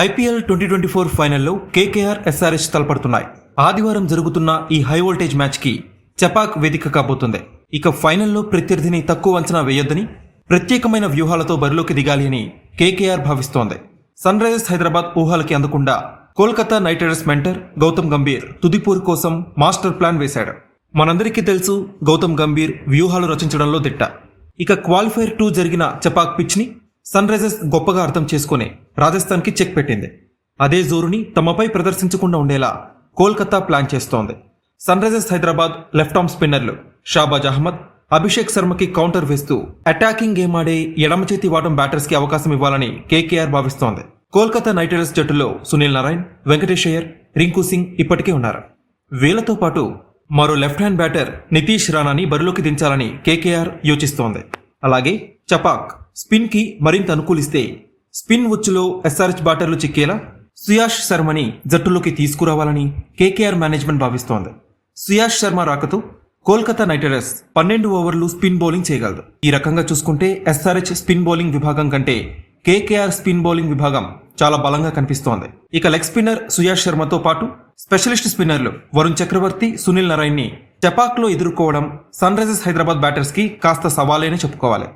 IPL twenty twenty four ఫైనల్లో KKR SRS తలపడుతున్నాయి. ఆదివారం జరుగుతున్న ఈ హై వోల్టేజ్ మ్యాచ్కి చపాక్ వేదిక కాబోతుంది. ఇక ఫైనల్లో ప్రత్యర్థిని తక్కువ అంచనా వేయొద్దని ప్రత్యేకమైన వ్యూహాలతో బరిలోకి దిగాలి అని కేకేఆర్ భావిస్తోంది. సన్ రైజర్స్ హైదరాబాద్ ఊహాలకి అందకుండా Kolkata knight riders mentor Gautam Gambhir తుదిపూర్ కోసం మాస్టర్ ప్లాన్ వేశాడు. మనందరికీ తెలుసు గౌతమ్ గంభీర్ వ్యూహాలు రచించడంలో దిట్ట. ఇక క్వాలిఫైర్ టూ జరిగిన చపాక్ పిచ్ని సన్ రైజర్స్ గొప్పగా అర్థం చేసుకుని రాజస్థాన్కి చెక్ పెట్టింది. అదే జోరుని తమపై ప్రదర్శించకుండా ఉండేలా కోల్కతా ప్లాన్ చేస్తోంది. Sun Risers Hyderabad left arm స్పిన్నర్లు షాబాజ్ అహ్మద్ అభిషేక్ శర్మకి కౌంటర్ వేస్తూ అటాకింగ్ గేమ్ ఆడే ఎడమ చేతి వాటం బ్యాటర్స్కి అవకాశం ఇవ్వాలని కేకేఆర్ భావిస్తోంది. కోల్కతా నైట్ రైడర్స్ జట్టులో సునీల్ నారాయణ్ వెంకటేష్ అయ్యర్ రింకు సింగ్ ఇప్పటికే ఉన్నారు. వీళ్ళతో పాటు మరో లెఫ్ట్ హ్యాండ్ బ్యాటర్ నితీష్ రాణాని బరిలోకి దించాలని కేకేఆర్ యోచిస్తోంది. అలాగే చపాక్ స్పిన్కి మరింత అనుకూలిస్తే స్పిన్ ఉచ్చులో ఎస్ఆర్హెచ్ బ్యాటర్లు చిక్కేలా? సుయాష్ శర్మని జట్టులోకి తీసుకురావాలని కేకేఆర్ మేనేజ్మెంట్ భావిస్తోంది. సుయాష్ శర్మ రాకతో కోల్కతా నైట్ రైడర్స్ పన్నెండు ఓవర్లు స్పిన్ బౌలింగ్ చేయగలదు. ఈ రకంగా చూసుకుంటే ఎస్ఆర్హెచ్ స్పిన్ బౌలింగ్ విభాగం కంటే కేకేఆర్ స్పిన్ బౌలింగ్ విభాగం చాలా బలంగా కనిపిస్తోంది. ఇక లెగ్ స్పిన్నర్ సుయాష్ శర్మతో పాటు స్పెషలిస్ట్ స్పిన్నర్లు వరుణ్ చక్రవర్తి సునీల్ నారాయణ్ని టెపాక్లో ఎదుర్కోవడం సన్ రైజర్స్ హైదరాబాద్ బ్యాటర్స్కి కాస్త సవాలేనే చెప్పుకోవాలి.